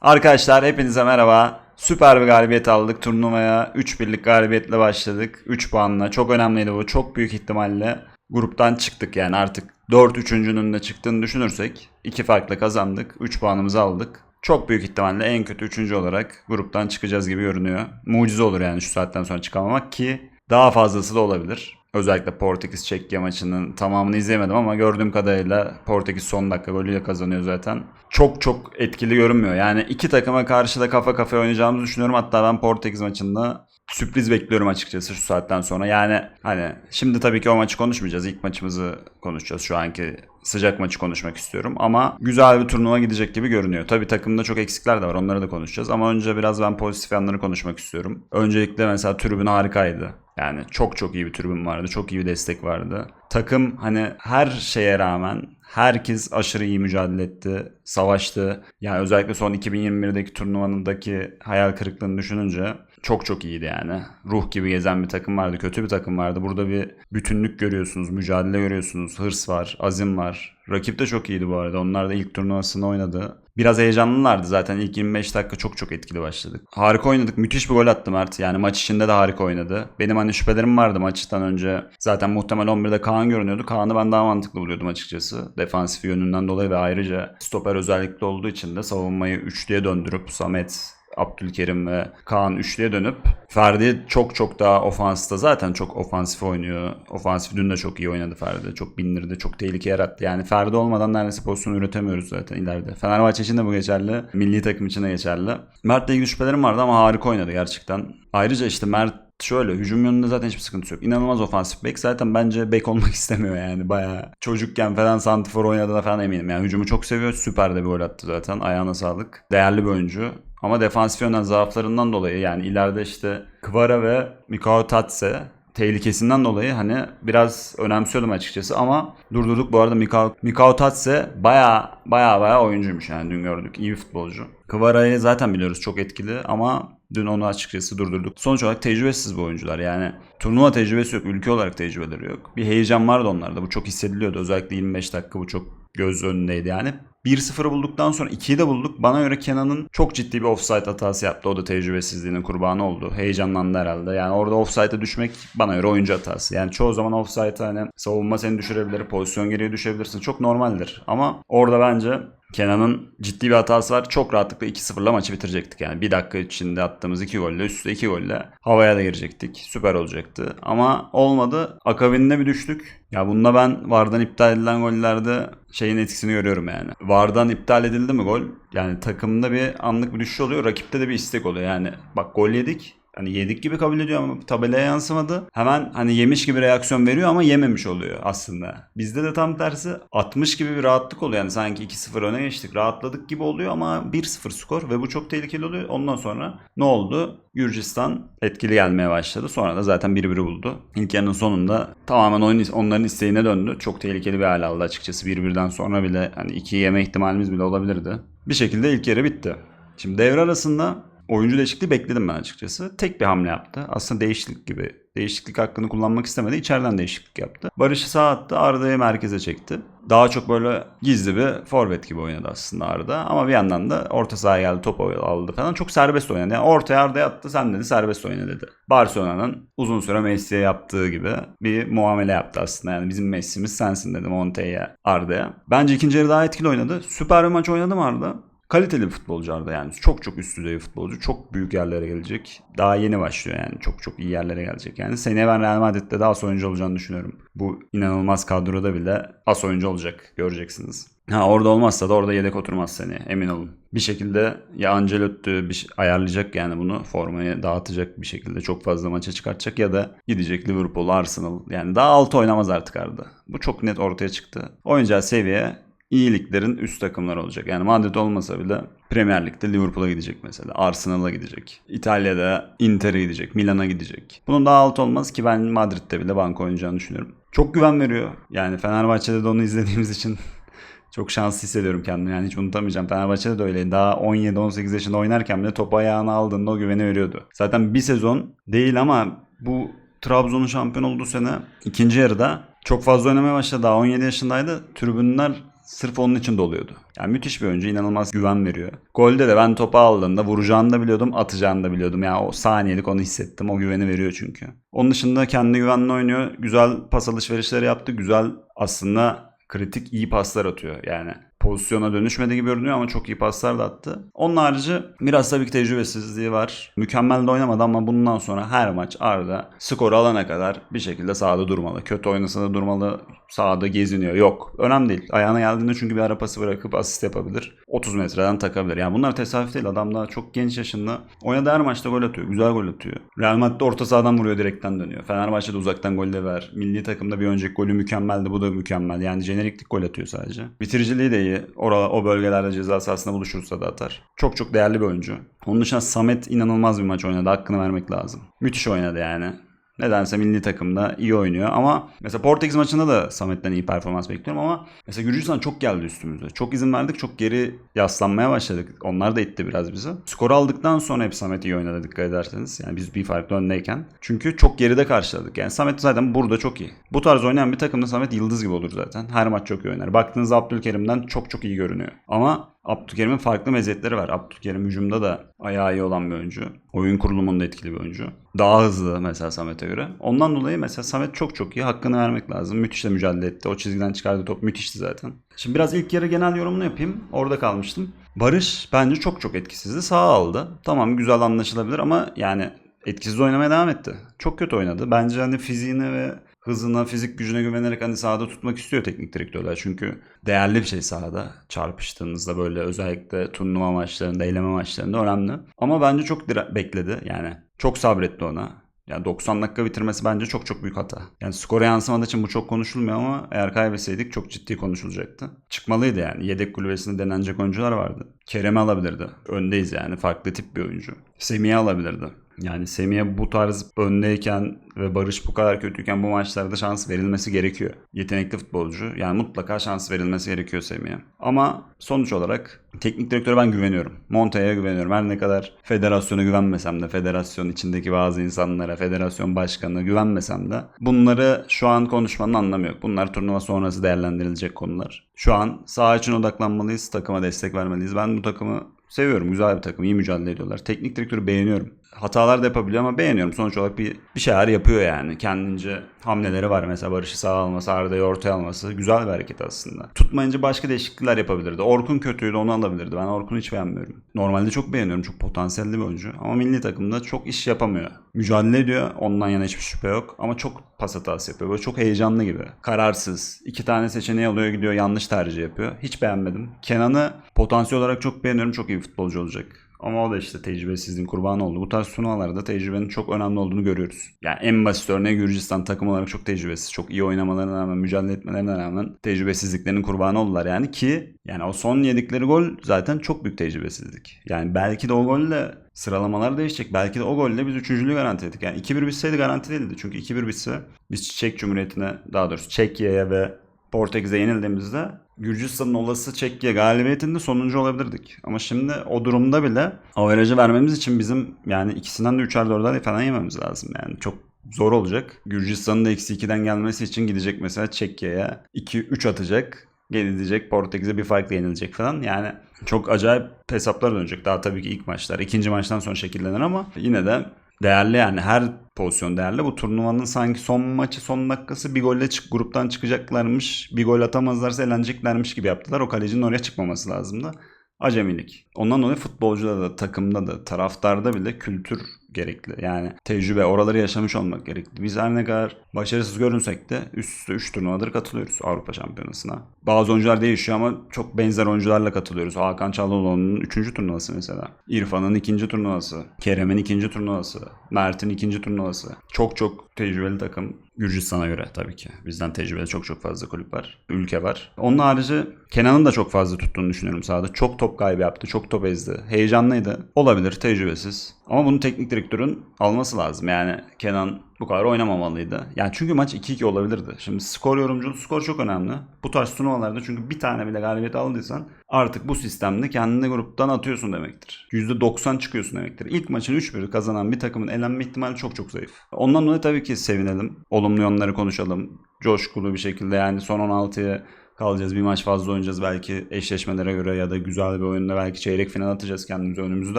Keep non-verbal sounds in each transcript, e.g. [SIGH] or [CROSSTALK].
Arkadaşlar hepinize merhaba. Süper bir galibiyet aldık turnuvaya. 3-1'lik galibiyetle başladık. 3 puanla. Çok önemliydi bu. Çok büyük ihtimalle gruptan çıktık yani artık 4 üçüncünün de çıktığını düşünürsek 2 farkla kazandık. 3 puanımızı aldık. Çok büyük ihtimalle en kötü üçüncü olarak gruptan çıkacağız gibi görünüyor. Mucize olur yani şu saatten sonra çıkamamak ki daha fazlası da olabilir. Özellikle Portekiz Çekya maçının tamamını izleyemedim ama gördüğüm kadarıyla Portekiz son dakika golüyle kazanıyor zaten. Çok çok etkili görünmüyor. Yani iki takıma karşı da kafa kafaya oynayacağımızı düşünüyorum. Hatta ben Portekiz maçında sürpriz bekliyorum açıkçası şu saatten sonra. Yani hani şimdi tabii ki o maçı konuşmayacağız. İlk maçımızı konuşacağız. Şu anki sıcak maçı konuşmak istiyorum. Ama güzel bir turnuva gidecek gibi görünüyor. Tabii takımda çok eksikler de var. Onları da konuşacağız. Ama önce biraz ben pozitif yanları konuşmak istiyorum. Öncelikle mesela tribün harikaydı. Yani çok çok iyi bir tribün vardı. Çok iyi bir destek vardı. Takım hani her şeye rağmen herkes aşırı iyi mücadele etti. Savaştı. Yani özellikle son 2021'deki turnuvanındaki hayal kırıklığını düşününce çok çok iyiydi yani. Ruh gibi gezen bir takım vardı. Kötü bir takım vardı. Burada bir bütünlük görüyorsunuz. Mücadele görüyorsunuz. Hırs var. Azim var. Rakip de çok iyiydi bu arada. Onlar da ilk turnuvasını oynadı. Biraz heyecanlılardı zaten. İlk 25 dakika çok çok etkili başladık. Harika oynadık. Müthiş bir gol attı Mert. Yani maç içinde de harika oynadı. Benim hani şüphelerim vardı maçtan önce. Zaten muhtemel 11'de Kaan görünüyordu. Kaan'ı ben daha mantıklı buluyordum açıkçası. Defansif yönünden dolayı ve ayrıca stoper özellikle olduğu için de savunmayı üçlüye döndürüp Samet Abdülkerim ve Kaan üçlüye dönüp Ferdi çok çok daha ofansta zaten çok ofansif oynuyor. Ofansif dün de çok iyi oynadı Ferdi. Çok bindirdi, çok tehlike yarattı. Yani Ferdi olmadan neredeyse pozisyon üretemiyoruz zaten ileride. Fenerbahçe için de bu geçerli. Milli takım için de geçerli. Mert'le ilgili şüphelerim vardı ama harika oynadı gerçekten. Ayrıca işte Mert Şöyle hücum yönünde zaten hiçbir sıkıntı yok. İnanılmaz ofansif bek. Zaten bence bek olmak [LAUGHS] istemiyor yani. Bayağı çocukken falan santifor oynadığına falan eminim. Yani hücumu çok seviyor. Süper de bir gol attı zaten. Ayağına sağlık. Değerli bir oyuncu. Ama defansif yönden zaaflarından dolayı yani ileride işte Kvara ve Mikao Tatse tehlikesinden dolayı hani biraz önemsiyordum açıkçası ama durdurduk bu arada Mikao, Mikao Tatse baya baya baya oyuncuymuş yani dün gördük iyi bir futbolcu. Kvara'yı zaten biliyoruz çok etkili ama dün onu açıkçası durdurduk. Sonuç olarak tecrübesiz bu oyuncular yani turnuva tecrübesi yok ülke olarak tecrübeleri yok. Bir heyecan vardı onlarda bu çok hissediliyordu özellikle 25 dakika bu çok göz önündeydi yani. 1-0'ı bulduktan sonra 2'yi de bulduk. Bana göre Kenan'ın çok ciddi bir offside hatası yaptı. O da tecrübesizliğinin kurbanı oldu. Heyecanlandı herhalde. Yani orada offside'e düşmek bana göre oyuncu hatası. Yani çoğu zaman offside hani savunma seni düşürebilir, pozisyon geriye düşebilirsin. Çok normaldir. Ama orada bence Kenan'ın ciddi bir hatası var. Çok rahatlıkla 2-0'la maçı bitirecektik. Yani bir dakika içinde attığımız 2 golle, üstte 2 golle havaya da girecektik. Süper olacaktı. Ama olmadı. Akabinde bir düştük. Ya bunda ben VAR'dan iptal edilen gollerde şeyin etkisini görüyorum yani. VAR'dan iptal edildi mi gol? Yani takımda bir anlık bir düşüş oluyor. Rakipte de bir istek oluyor. Yani bak gol yedik. Hani yedik gibi kabul ediyor ama tabelaya yansımadı. Hemen hani yemiş gibi reaksiyon veriyor ama yememiş oluyor aslında. Bizde de tam tersi 60 gibi bir rahatlık oluyor. Yani sanki 2-0 öne geçtik rahatladık gibi oluyor ama 1-0 skor ve bu çok tehlikeli oluyor. Ondan sonra ne oldu? Gürcistan etkili gelmeye başladı. Sonra da zaten 1-1 buldu. İlk yarının sonunda tamamen oyun onların isteğine döndü. Çok tehlikeli bir hal aldı açıkçası. 1-1'den sonra bile hani 2 yeme ihtimalimiz bile olabilirdi. Bir şekilde ilk yarı bitti. Şimdi devre arasında oyuncu değişikliği bekledim ben açıkçası. Tek bir hamle yaptı. Aslında değişiklik gibi. Değişiklik hakkını kullanmak istemedi. İçeriden değişiklik yaptı. Barış'ı sağ attı. Arda'yı merkeze çekti. Daha çok böyle gizli bir forvet gibi oynadı aslında Arda. Ama bir yandan da orta sahaya geldi. Top aldı falan. Çok serbest oynadı. Yani ortaya Arda'ya attı. Sen dedi serbest oyna dedi. Barcelona'nın uzun süre Messi'ye yaptığı gibi bir muamele yaptı aslında. Yani bizim Messi'miz sensin dedi Monte'ye Arda'ya. Bence ikinci yarı daha etkili oynadı. Süper bir maç oynadı mı Arda? Kaliteli bir futbolcu Arda yani. Çok çok üst düzey futbolcu. Çok büyük yerlere gelecek. Daha yeni başlıyor yani. Çok çok iyi yerlere gelecek yani. Seneye ben Real Madrid'de daha as oyuncu olacağını düşünüyorum. Bu inanılmaz kadroda bile as oyuncu olacak. Göreceksiniz. Ha orada olmazsa da orada yedek oturmaz seni emin olun. Bir şekilde ya Ancelotti bir ayarlayacak yani bunu formayı dağıtacak bir şekilde çok fazla maça çıkartacak ya da gidecek Liverpool, Arsenal yani daha altı oynamaz artık Arda. Bu çok net ortaya çıktı. Oynayacağı seviye iyiliklerin üst takımlar olacak. Yani Madrid olmasa bile Premier Lig'de Liverpool'a gidecek mesela. Arsenal'a gidecek. İtalya'da Inter'e gidecek. Milan'a gidecek. Bunun daha alt olmaz ki ben Madrid'de bile banka oynayacağını düşünüyorum. Çok güven veriyor. Yani Fenerbahçe'de de onu izlediğimiz için [LAUGHS] çok şanslı hissediyorum kendimi. Yani hiç unutamayacağım. Fenerbahçe'de de öyleydi. Daha 17-18 yaşında oynarken bile topu ayağına aldığında o güveni veriyordu. Zaten bir sezon değil ama bu Trabzon'un şampiyon olduğu sene ikinci yarıda çok fazla oynamaya başladı. Daha 17 yaşındaydı. Tribünler sırf onun için doluyordu. Yani müthiş bir oyuncu inanılmaz güven veriyor. Golde de ben topu aldığımda vuracağını da biliyordum atacağını da biliyordum. Yani o saniyelik onu hissettim o güveni veriyor çünkü. Onun dışında kendi güvenli oynuyor. Güzel pas alışverişleri yaptı. Güzel aslında kritik iyi paslar atıyor. Yani pozisyona dönüşmedi gibi görünüyor ama çok iyi paslar da attı. Onun harici biraz tabii ki tecrübesizliği var. Mükemmel de oynamadı ama bundan sonra her maç Arda skoru alana kadar bir şekilde sahada durmalı. Kötü oynasa da durmalı. Sahada geziniyor. Yok. Önemli değil. Ayağına geldiğinde çünkü bir ara pası bırakıp asist yapabilir. 30 metreden takabilir. Yani bunlar tesadüf değil. Adam daha çok genç yaşında. Oynadığı her maçta gol atıyor. Güzel gol atıyor. Real Madrid orta sahadan vuruyor direkten dönüyor. Fenerbahçe'de uzaktan gol de ver. Milli takımda bir önceki golü mükemmeldi. Bu da mükemmel. Yani jeneriklik gol atıyor sadece. Bitiriciliği de iyi. Ora, o bölgelerde ceza sahasında buluşursa da atar. Çok çok değerli bir oyuncu. Onun dışında Samet inanılmaz bir maç oynadı. Hakkını vermek lazım. Müthiş oynadı yani. Nedense milli takımda iyi oynuyor ama mesela Portekiz maçında da Samet'ten iyi performans bekliyorum ama mesela Gürcistan çok geldi üstümüze. Çok izin verdik, çok geri yaslanmaya başladık. Onlar da itti biraz bizi. Skor aldıktan sonra hep Samet iyi oynadı dikkat ederseniz. Yani biz bir farklı öndeyken. Çünkü çok geride karşıladık. Yani Samet zaten burada çok iyi. Bu tarz oynayan bir takımda Samet yıldız gibi olur zaten. Her maç çok iyi oynar. Baktığınızda Abdülkerim'den çok çok iyi görünüyor. Ama Abdülkerim'in farklı meziyetleri var. Abdülkerim hücumda da ayağı iyi olan bir oyuncu. Oyun kurulumunda etkili bir oyuncu. Daha hızlı mesela Samet'e göre. Ondan dolayı mesela Samet çok çok iyi. Hakkını vermek lazım. Müthiş de mücadele etti. O çizgiden çıkardığı top müthişti zaten. Şimdi biraz ilk yarı genel yorumunu yapayım. Orada kalmıştım. Barış bence çok çok etkisizdi. Sağ aldı. Tamam güzel anlaşılabilir ama yani etkisiz oynamaya devam etti. Çok kötü oynadı. Bence hani fiziğine ve hızına, fizik gücüne güvenerek hani sahada tutmak istiyor teknik direktörler. Çünkü değerli bir şey sahada. Çarpıştığınızda böyle özellikle turnuva maçlarında, eyleme maçlarında önemli. Ama bence çok bekledi. Yani çok sabretti ona. Yani 90 dakika bitirmesi bence çok çok büyük hata. Yani skora yansımadığı için bu çok konuşulmuyor ama eğer kaybetseydik çok ciddi konuşulacaktı. Çıkmalıydı yani. Yedek kulübesinde denenecek oyuncular vardı. Kerem'i alabilirdi. Öndeyiz yani. Farklı tip bir oyuncu. Semih'i alabilirdi. Yani Semih'e bu tarz öndeyken ve Barış bu kadar kötüyken bu maçlarda şans verilmesi gerekiyor. Yetenekli futbolcu. Yani mutlaka şans verilmesi gerekiyor Semih'e. Ama sonuç olarak teknik direktöre ben güveniyorum. Monte'ye güveniyorum. Her ne kadar federasyona güvenmesem de, federasyon içindeki bazı insanlara, federasyon başkanına güvenmesem de bunları şu an konuşmanın anlamı yok. Bunlar turnuva sonrası değerlendirilecek konular. Şu an saha için odaklanmalıyız, takıma destek vermeliyiz. Ben bu takımı seviyorum. Güzel bir takım, iyi mücadele ediyorlar. Teknik direktörü beğeniyorum hatalar da yapabiliyor ama beğeniyorum. Sonuç olarak bir, bir şeyler yapıyor yani. Kendince hamleleri var. Mesela Barış'ı sağa alması, Arda'yı ortaya alması. Güzel bir hareket aslında. Tutmayınca başka değişiklikler yapabilirdi. Orkun kötüydü onu alabilirdi. Ben Orkun'u hiç beğenmiyorum. Normalde çok beğeniyorum. Çok potansiyelli bir oyuncu. Ama milli takımda çok iş yapamıyor. Mücadele ediyor. Ondan yana hiçbir şüphe yok. Ama çok pas hatası yapıyor. Böyle çok heyecanlı gibi. Kararsız. İki tane seçeneği alıyor gidiyor. Yanlış tercih yapıyor. Hiç beğenmedim. Kenan'ı potansiyel olarak çok beğeniyorum. Çok iyi futbolcu olacak. Ama o da işte tecrübesizliğin kurbanı oldu. Bu tarz turnuvalarda tecrübenin çok önemli olduğunu görüyoruz. Yani en basit örneği Gürcistan takım olarak çok tecrübesiz. Çok iyi oynamalarına rağmen, mücadele etmelerine rağmen tecrübesizliklerinin kurbanı oldular. Yani ki yani o son yedikleri gol zaten çok büyük tecrübesizlik. Yani belki de o golle sıralamalar değişecek. Belki de o golle biz üçüncülüğü garantiledik. Yani 2-1 bitseydi garanti değildi. Çünkü 2-1 bitse biz Çek Cumhuriyeti'ne daha doğrusu Çekya'ya ve Portekiz'e yenildiğimizde Gürcistan'ın olası Çekya galibiyetinde sonuncu olabilirdik. Ama şimdi o durumda bile averajı vermemiz için bizim yani ikisinden de 3'er 4'er falan yememiz lazım. Yani çok zor olacak. Gürcistan'ın da eksi 2'den gelmesi için gidecek mesela Çekya'ya 2-3 atacak. Gidecek Portekiz'e bir farkla yenilecek falan. Yani çok acayip hesaplar dönecek. Daha tabii ki ilk maçlar. ikinci maçtan sonra şekillenir ama yine de değerli yani her pozisyon değerli. Bu turnuvanın sanki son maçı son dakikası bir golle çık gruptan çıkacaklarmış. Bir gol atamazlarsa eleneceklermiş gibi yaptılar. O kalecinin oraya çıkmaması lazımdı. Acemilik. Ondan dolayı futbolcuda da takımda da taraftarda bile kültür gerekli. Yani tecrübe oraları yaşamış olmak gerekli. Biz her ne kadar başarısız görünsek de üst üste 3 turnuvadır katılıyoruz Avrupa Şampiyonası'na. Bazı oyuncular değişiyor ama çok benzer oyuncularla katılıyoruz. Hakan Çalhanoğlu'nun 3. turnuvası mesela. İrfan'ın 2. turnuvası. Kerem'in 2. turnuvası. Mert'in 2. turnuvası. Çok çok tecrübeli takım. Gürcistan'a göre tabii ki. Bizden tecrübeli çok çok fazla kulüp var. Ülke var. Onun harici Kenan'ın da çok fazla tuttuğunu düşünüyorum sahada. Çok top kaybı yaptı. Çok top ezdi. Heyecanlıydı. Olabilir. Tecrübesiz. Ama bunu teknik direktörün alması lazım. Yani Kenan bu kadar oynamamalıydı. Yani çünkü maç 2-2 olabilirdi. Şimdi skor yorumculuğu skor çok önemli. Bu tarz turnuvalarda çünkü bir tane bile galibiyet aldıysan artık bu sistemde kendini gruptan atıyorsun demektir. %90 çıkıyorsun demektir. İlk maçın 3-1 kazanan bir takımın elenme ihtimali çok çok zayıf. Ondan dolayı tabii ki sevinelim. Olumlu yönleri konuşalım. Coşkulu bir şekilde yani son 16'ya kalacağız. Bir maç fazla oynayacağız. Belki eşleşmelere göre ya da güzel bir oyunda belki çeyrek final atacağız kendimize. Önümüzü de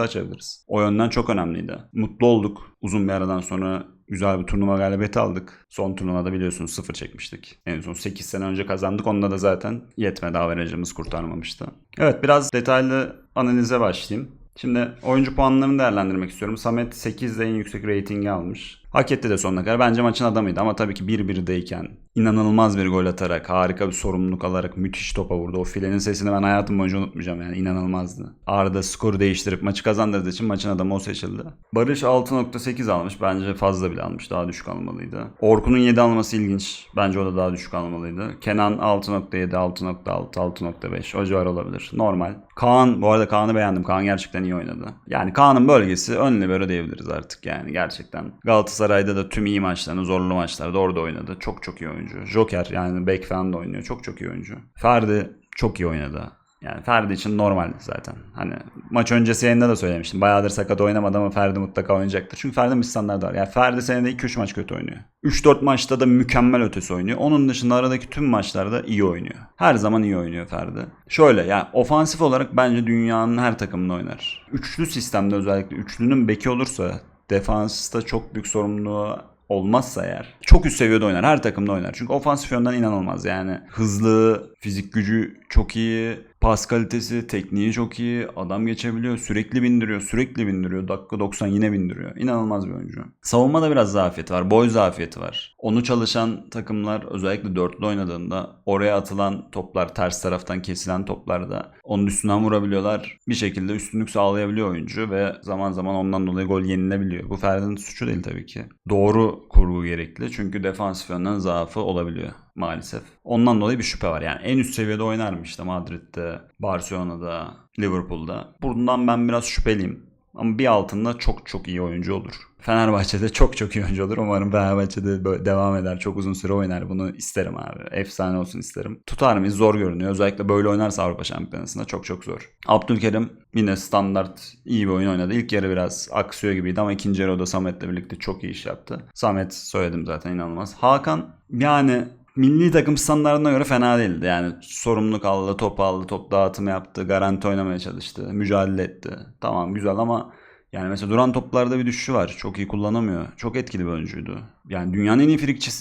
açabiliriz. O yönden çok önemliydi. Mutlu olduk. Uzun bir aradan sonra güzel bir turnuva galibiyeti aldık. Son turnuvada biliyorsunuz sıfır çekmiştik. En son 8 sene önce kazandık. Onda da zaten yetmedi. Averajımız kurtarmamıştı. Evet biraz detaylı analize başlayayım. Şimdi oyuncu puanlarını değerlendirmek istiyorum. Samet 8 de en yüksek reytingi almış. Hak etti de sonuna kadar. Bence maçın adamıydı ama tabii ki 1-1'deyken inanılmaz bir gol atarak, harika bir sorumluluk alarak müthiş topa vurdu. O filenin sesini ben hayatım boyunca unutmayacağım yani inanılmazdı. Arda skoru değiştirip maçı kazandırdığı için maçın adamı o seçildi. Barış 6.8 almış. Bence fazla bile almış. Daha düşük almalıydı. Orkun'un 7 alması ilginç. Bence o da daha düşük almalıydı. Kenan 6.7, 6.6, 6.5 o civar olabilir. Normal. Kaan, bu arada Kaan'ı beğendim. Kaan gerçekten iyi oynadı. Yani Kaan'ın bölgesi ön libero diyebiliriz artık yani gerçekten. Galatasaray'da da tüm iyi maçlarını, zorlu maçlarda orada oynadı. Çok çok iyi oyuncu. Joker yani bek falan da oynuyor. Çok çok iyi oyuncu. Ferdi çok iyi oynadı. Yani Ferdi için normal zaten. Hani maç öncesi yayında da söylemiştim. Bayağıdır sakat oynamadı ama Ferdi mutlaka oynayacaktır. Çünkü Ferdi'nin bir standartı var. Yani Ferdi senede 2-3 maç kötü oynuyor. 3-4 maçta da mükemmel ötesi oynuyor. Onun dışında aradaki tüm maçlarda iyi oynuyor. Her zaman iyi oynuyor Ferdi. Şöyle yani ofansif olarak bence dünyanın her takımında oynar. Üçlü sistemde özellikle üçlünün beki olursa defansta çok büyük sorumluluğu olmazsa eğer çok üst seviyede oynar. Her takımda oynar. Çünkü ofansif yönden inanılmaz. Yani hızlı, fizik gücü çok iyi, pas kalitesi, tekniği çok iyi. Adam geçebiliyor. Sürekli bindiriyor. Sürekli bindiriyor. Dakika 90 yine bindiriyor. İnanılmaz bir oyuncu. Savunmada biraz zafiyeti var. Boy zafiyeti var. Onu çalışan takımlar özellikle dörtlü oynadığında oraya atılan toplar, ters taraftan kesilen toplarda onun üstünden vurabiliyorlar. Bir şekilde üstünlük sağlayabiliyor oyuncu ve zaman zaman ondan dolayı gol yenilebiliyor. Bu Ferdi'nin suçu değil tabii ki. Doğru kurgu gerekli. Çünkü defansif yönden zaafı olabiliyor maalesef. Ondan dolayı bir şüphe var. Yani en üst seviyede oynar mı işte Madrid'de, Barcelona'da, Liverpool'da. Bundan ben biraz şüpheliyim. Ama bir altında çok çok iyi oyuncu olur. Fenerbahçe'de [LAUGHS] çok çok iyi oyuncu olur. Umarım Fenerbahçe'de böyle devam eder. Çok uzun süre oynar. Bunu isterim abi. Efsane olsun isterim. Tutar mıyız? Zor görünüyor. Özellikle böyle oynarsa Avrupa Şampiyonası'nda çok çok zor. Abdülkerim yine standart iyi bir oyun oynadı. İlk yarı biraz aksıyor gibiydi ama ikinci yarı o da Samet'le birlikte çok iyi iş yaptı. Samet söyledim zaten inanılmaz. Hakan yani milli takım standartına göre fena değildi. Yani sorumluluk aldı, top aldı, top dağıtımı yaptı, garanti oynamaya çalıştı, mücadele etti. Tamam güzel ama yani mesela duran toplarda bir düşüşü var. Çok iyi kullanamıyor. Çok etkili bir oyuncuydu. Yani dünyanın en iyi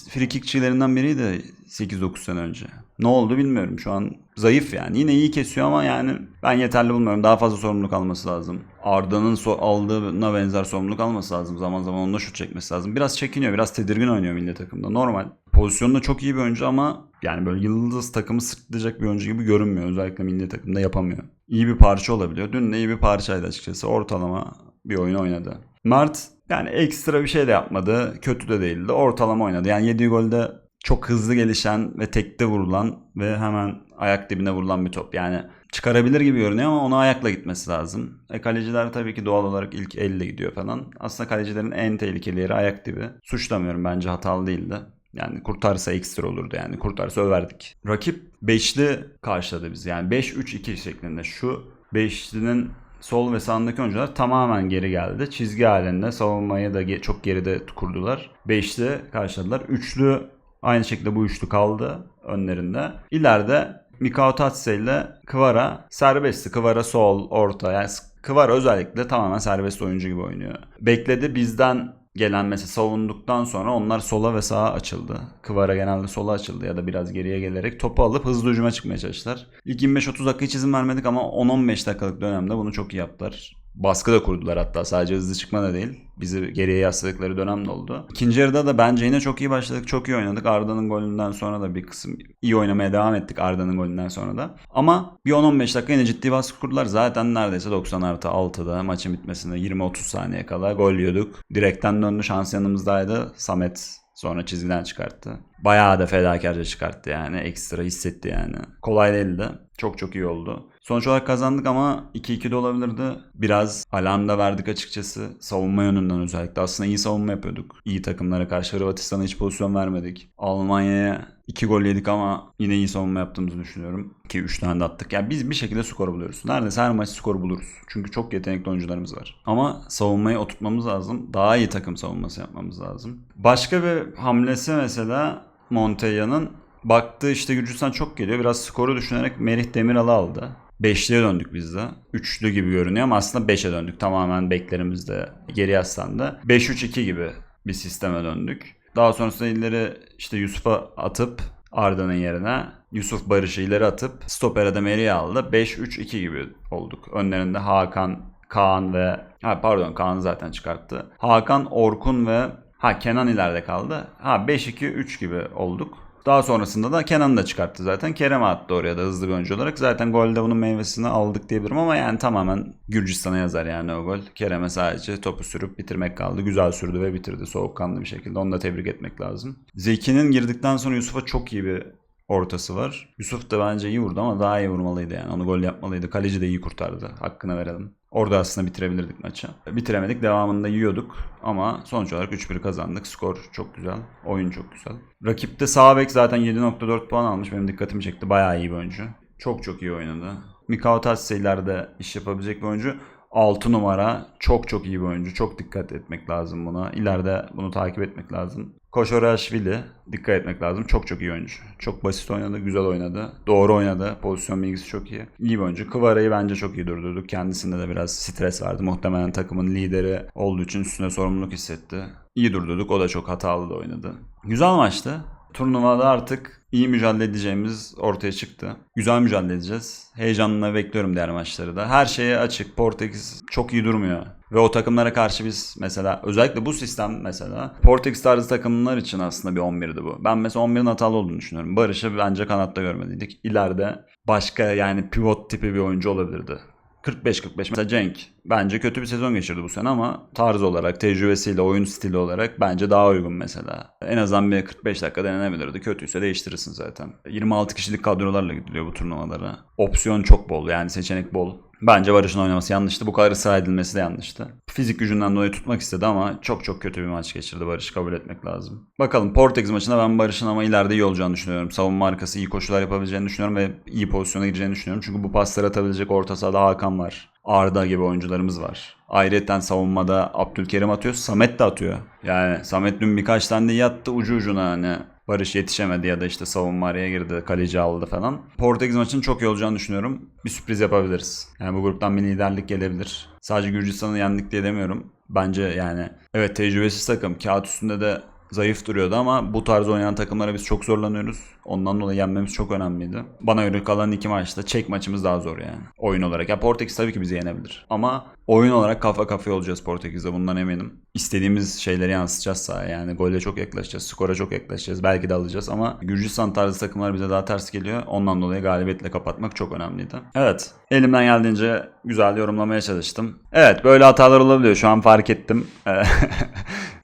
frikikçilerinden biriydi 8-9 sene önce. Ne oldu bilmiyorum. Şu an zayıf yani. Yine iyi kesiyor ama yani ben yeterli bulmuyorum. Daha fazla sorumluluk alması lazım. Arda'nın so- aldığına benzer sorumluluk alması lazım. Zaman zaman onunla şut çekmesi lazım. Biraz çekiniyor. Biraz tedirgin oynuyor milli takımda. Normal. Pozisyonda çok iyi bir oyuncu ama yani böyle yıldız takımı sırtlayacak bir oyuncu gibi görünmüyor. Özellikle milli takımda yapamıyor. İyi bir parça olabiliyor. Dün de iyi bir parçaydı açıkçası. Ortalama bir oyun oynadı. Mert yani ekstra bir şey de yapmadı. Kötü de değildi. Ortalama oynadı. Yani yediği golde çok hızlı gelişen ve tekte vurulan ve hemen ayak dibine vurulan bir top. Yani çıkarabilir gibi görünüyor ama ona ayakla gitmesi lazım. E kaleciler tabii ki doğal olarak ilk elle gidiyor falan. Aslında kalecilerin en tehlikeli yeri ayak dibi. Suçlamıyorum bence hatalı değildi. Yani kurtarsa ekstra olurdu yani. Kurtarsa överdik. Rakip beşli karşıladı bizi. Yani 5-3-2 şeklinde. Şu beşlinin sol ve sağındaki oyuncular tamamen geri geldi. Çizgi halinde savunmayı da ge- çok geride kurdular. Beşli karşıladılar. Üçlü aynı şekilde bu üçlü kaldı önlerinde. İleride Mikao Tatse ile Kvara serbestti. Kvara sol, orta. Yani Kvara özellikle tamamen serbest oyuncu gibi oynuyor. Bekledi bizden gelen mesela savunduktan sonra onlar sola ve sağa açıldı. Kvara genelde sola açıldı ya da biraz geriye gelerek topu alıp hızlı hücuma çıkmaya çalıştılar. İlk 25-30 dakika hiç izin vermedik ama 10-15 dakikalık dönemde bunu çok iyi yaptılar. Baskı da kurdular hatta sadece hızlı çıkma da değil. Bizi geriye yasladıkları dönem de oldu. İkinci yarıda da bence yine çok iyi başladık. Çok iyi oynadık. Arda'nın golünden sonra da bir kısım iyi oynamaya devam ettik Arda'nın golünden sonra da. Ama bir 10-15 dakika yine ciddi baskı kurdular. Zaten neredeyse 90 artı 6'da maçın bitmesinde 20-30 saniye kala gol yiyorduk. Direkten döndü şans yanımızdaydı. Samet Sonra çizgiden çıkarttı. Bayağı da fedakarca çıkarttı yani. Ekstra hissetti yani. Kolay değildi. Çok çok iyi oldu. Sonuç olarak kazandık ama 2-2 de olabilirdi. Biraz alarm da verdik açıkçası. Savunma yönünden özellikle. Aslında iyi savunma yapıyorduk. İyi takımlara karşı Hırvatistan'a hiç pozisyon vermedik. Almanya'ya 2 gol yedik ama yine iyi savunma yaptığımızı düşünüyorum. Ki 3 tane de attık. Yani biz bir şekilde skor buluyoruz. Neredeyse her maç skor buluruz. Çünkü çok yetenekli oyuncularımız var. Ama savunmayı oturtmamız lazım. Daha iyi takım savunması yapmamız lazım. Başka bir hamlesi mesela Montella'nın Baktı işte Gürcistan çok geliyor. Biraz skoru düşünerek Merih Demiral'ı aldı. Beşliye döndük biz de. Üçlü gibi görünüyor ama aslında beşe döndük. Tamamen beklerimiz de geri yaslandı. 5-3-2 gibi bir sisteme döndük. Daha sonrasında ileri işte Yusuf'a atıp Arda'nın yerine Yusuf Barış'ı ileri atıp stopere de Merih'i aldı. 5-3-2 gibi olduk. Önlerinde Hakan, Kaan ve... Ha pardon Kaan zaten çıkarttı. Hakan, Orkun ve... Ha Kenan ileride kaldı. Ha 5-2-3 gibi olduk. Daha sonrasında da Kenan'ı da çıkarttı zaten. Kerem attı oraya da hızlı bir oyuncu olarak. Zaten golde bunun meyvesini aldık diyebilirim ama yani tamamen Gürcistan'a yazar yani o gol. Kerem'e sadece topu sürüp bitirmek kaldı. Güzel sürdü ve bitirdi soğukkanlı bir şekilde. Onu da tebrik etmek lazım. Zeki'nin girdikten sonra Yusuf'a çok iyi bir ortası var. Yusuf da bence iyi vurdu ama daha iyi vurmalıydı yani. Onu gol yapmalıydı. Kaleci de iyi kurtardı. Hakkını verelim. Orada aslında bitirebilirdik maçı. Bitiremedik. Devamında yiyorduk. Ama sonuç olarak 3-1 kazandık. Skor çok güzel. Oyun çok güzel. Rakipte sağ bek zaten 7.4 puan almış. Benim dikkatimi çekti. Bayağı iyi bir oyuncu. Çok çok iyi oynadı. Mikao ileride iş yapabilecek bir oyuncu. 6 numara çok çok iyi bir oyuncu. Çok dikkat etmek lazım buna. İleride bunu takip etmek lazım. Koşorashvili dikkat etmek lazım. Çok çok iyi oyuncu. Çok basit oynadı, güzel oynadı. Doğru oynadı. Pozisyon bilgisi çok iyi. İyi bir oyuncu. Kıvara'yı bence çok iyi durdurduk. Kendisinde de biraz stres vardı. Muhtemelen takımın lideri olduğu için üstüne sorumluluk hissetti. İyi durdurduk. O da çok hatalı da oynadı. Güzel maçtı. Turnuvada artık iyi mücadele edeceğimiz ortaya çıktı. Güzel mücadele edeceğiz. Heyecanla bekliyorum diğer maçları da. Her şeye açık. Portekiz çok iyi durmuyor. Ve o takımlara karşı biz mesela özellikle bu sistem mesela Portekiz tarzı takımlar için aslında bir 11'di bu. Ben mesela 11'in hatalı olduğunu düşünüyorum. Barış'ı bence kanatta görmeliydik. İleride başka yani pivot tipi bir oyuncu olabilirdi. 45-45 mesela Cenk bence kötü bir sezon geçirdi bu sene ama tarz olarak, tecrübesiyle, oyun stili olarak bence daha uygun mesela. En azından bir 45 dakika denenebilirdi. Kötüyse değiştirirsin zaten. 26 kişilik kadrolarla gidiliyor bu turnuvalara. Opsiyon çok bol yani seçenek bol. Bence Barış'ın oynaması yanlıştı. Bu kadar ısrar edilmesi de yanlıştı. Fizik gücünden dolayı tutmak istedi ama çok çok kötü bir maç geçirdi Barış kabul etmek lazım. Bakalım Portekiz maçında ben Barış'ın ama ileride iyi olacağını düşünüyorum. Savunma arkası iyi koşular yapabileceğini düşünüyorum ve iyi pozisyona gireceğini düşünüyorum. Çünkü bu pasları atabilecek orta sahada Hakan var. Arda gibi oyuncularımız var. Ayrıca savunmada Abdülkerim atıyor. Samet de atıyor. Yani Samet dün birkaç tane de yattı ucu ucuna hani. Barış yetişemedi ya da işte savunma araya girdi, kaleci aldı falan. Portekiz maçının çok iyi olacağını düşünüyorum. Bir sürpriz yapabiliriz. Yani bu gruptan bir liderlik gelebilir. Sadece Gürcistan'ı yendik diye demiyorum. Bence yani evet tecrübesiz takım. Kağıt üstünde de zayıf duruyordu ama bu tarz oynayan takımlara biz çok zorlanıyoruz. Ondan dolayı yenmemiz çok önemliydi. Bana göre kalan iki maçta çek maçımız daha zor yani. Oyun olarak. Ya Portekiz tabii ki bizi yenebilir. Ama oyun olarak kafa kafaya olacağız Portekiz'de bundan eminim. İstediğimiz şeyleri yansıtacağız sahaya yani. Gole çok yaklaşacağız. Skora çok yaklaşacağız. Belki de alacağız ama Gürcistan tarzı takımlar bize daha ters geliyor. Ondan dolayı galibiyetle kapatmak çok önemliydi. Evet. Elimden geldiğince güzel yorumlamaya çalıştım. Evet böyle hatalar olabiliyor. Şu an fark ettim. [LAUGHS]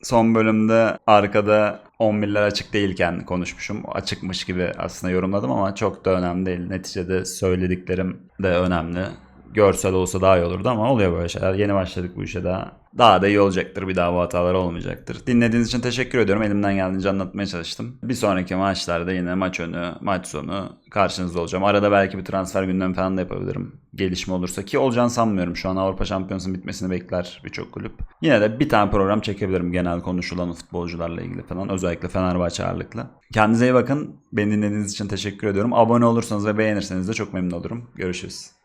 Son bölümde arkada 11'ler açık değilken konuşmuşum. Açıkmış gibi aslında yorumladım ama çok da önemli değil. Neticede söylediklerim de önemli. Görsel olsa daha iyi olurdu ama oluyor böyle şeyler. Yeni başladık bu işe daha. Daha da iyi olacaktır. Bir daha bu hatalar olmayacaktır. Dinlediğiniz için teşekkür ediyorum. Elimden geldiğince anlatmaya çalıştım. Bir sonraki maçlarda yine maç önü, maç sonu karşınızda olacağım. Arada belki bir transfer gündemi falan da yapabilirim. Gelişme olursa ki olacağını sanmıyorum. Şu an Avrupa Şampiyonası'nın bitmesini bekler birçok kulüp. Yine de bir tane program çekebilirim genel konuşulan futbolcularla ilgili falan. Özellikle Fenerbahçe ağırlıklı. Kendinize iyi bakın. Beni dinlediğiniz için teşekkür ediyorum. Abone olursanız ve beğenirseniz de çok memnun olurum. Görüşürüz.